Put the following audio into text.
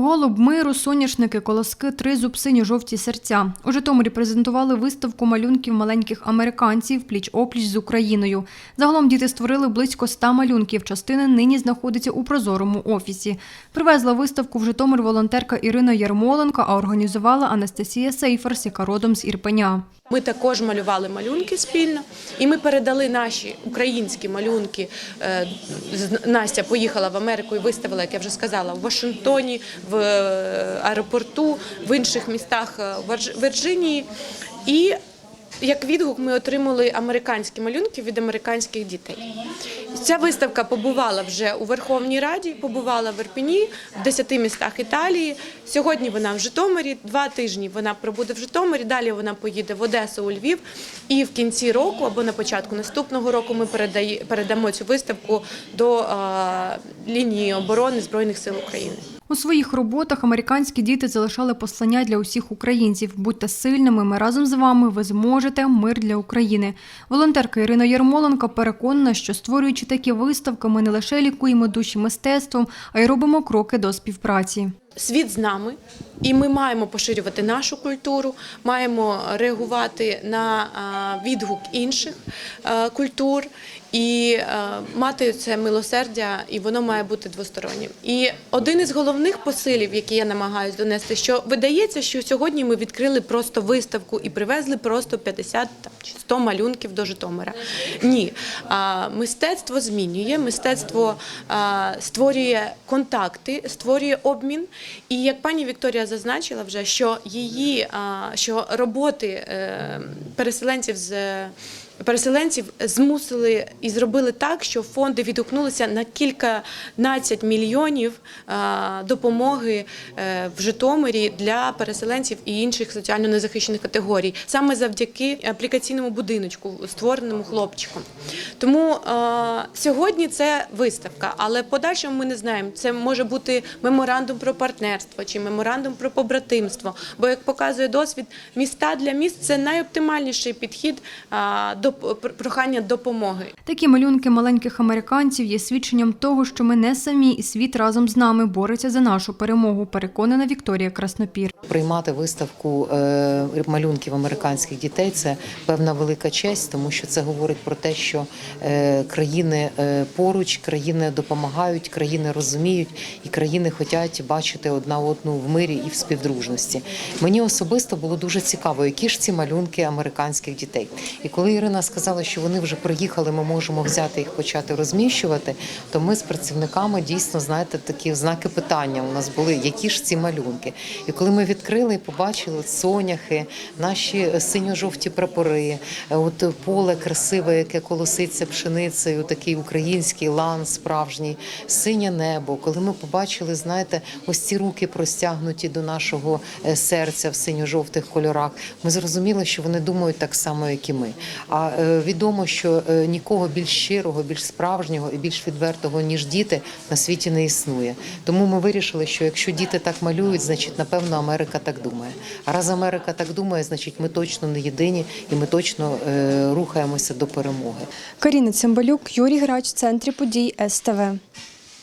Голуб миру, соняшники, колоски, тризуб, синьо-жовті серця. У Житомирі презентували виставку малюнків маленьких американців пліч-опліч з Україною. Загалом діти створили близько ста малюнків. Частина нині знаходиться у прозорому офісі. Привезла виставку в Житомир волонтерка Ірина Ярмоленко, а організувала Анастасія Сейферс, яка родом з Ірпеня. Ми також малювали малюнки спільно, і ми передали наші українські малюнки. Е, Настя поїхала в Америку і виставила, як я вже сказала, в Вашингтоні, в е, аеропорту, в інших містах е, Вірджинії. І як відгук ми отримали американські малюнки від американських дітей. Ця виставка побувала вже у Верховній Раді, побувала в Ірпені, в 10 містах Італії. Сьогодні вона в Житомирі, два тижні вона пробуде в Житомирі, далі вона поїде в Одесу, у Львів. І в кінці року або на початку наступного року ми передамо цю виставку до лінії оборони Збройних сил України. У своїх роботах американські діти залишали послання для усіх українців. Будьте сильними, ми разом з вами, ви зможете, мир для України. Волонтерка Ірина Ярмоленко переконана, що створюючи такі виставки, ми не лише лікуємо душі мистецтвом, а й робимо кроки до співпраці. Світ з нами, і ми маємо поширювати нашу культуру, маємо реагувати на відгук інших культур і мати це милосердя, і воно має бути двостороннім. І один із головних посилів, які я намагаюся донести, що видається, що сьогодні ми відкрили просто виставку і привезли просто 50 там, чи 100 малюнків до Житомира. Ні, мистецтво змінює, мистецтво створює контакти, створює обмін. І як пані Вікторія зазначила вже, що її що роботи е, переселенців з. Переселенців змусили і зробили так, що фонди відгукнулися на кільканадцять мільйонів допомоги е, в Житомирі для переселенців і інших соціально незахищених категорій, саме завдяки аплікаційному будиночку, створеному хлопчиком. Тому сьогодні це виставка, але подальшому ми не знаємо. Це може бути меморандум про партнерство чи меморандум про побратимство. Бо, як показує досвід, міста для міст це найоптимальніший підхід до прохання допомоги. Такі малюнки маленьких американців є свідченням того, що ми не самі, і світ разом з нами бореться за нашу перемогу. Переконана Вікторія Краснопір. Приймати виставку е, малюнків американських дітей це певна велика честь, тому що це говорить про те, що е, країни е, поруч, країни допомагають, країни розуміють, і країни хочуть бачити одна одну в мирі і в співдружності. Мені особисто було дуже цікаво, які ж ці малюнки американських дітей. І коли Ірина сказала, що вони вже приїхали, ми можемо взяти їх почати розміщувати, то ми з працівниками дійсно знаєте такі знаки питання у нас були, які ж ці малюнки. І коли ми відкрили і побачили соняхи, наші синьо-жовті прапори, е, от поле красиве, яке колоситься пшеницею, такий український лан справжній, синє небо. Коли ми побачили, знаєте, ось ці руки простягнуті до нашого е, серця в синьо-жовтих кольорах, ми зрозуміли, що вони думають так само, як і ми. Е, відомо, що е, нікого більш щирого, більш справжнього і більш відвертого, ніж діти, на світі не існує. Тому ми вирішили, що якщо діти так малюють, значить, напевно, Америка так думає. А раз Америка так думає, значить, ми точно не єдині і ми точно е, рухаємося до перемоги. Каріна Цимбалюк, Юрій Грач, центрі подій СТВ.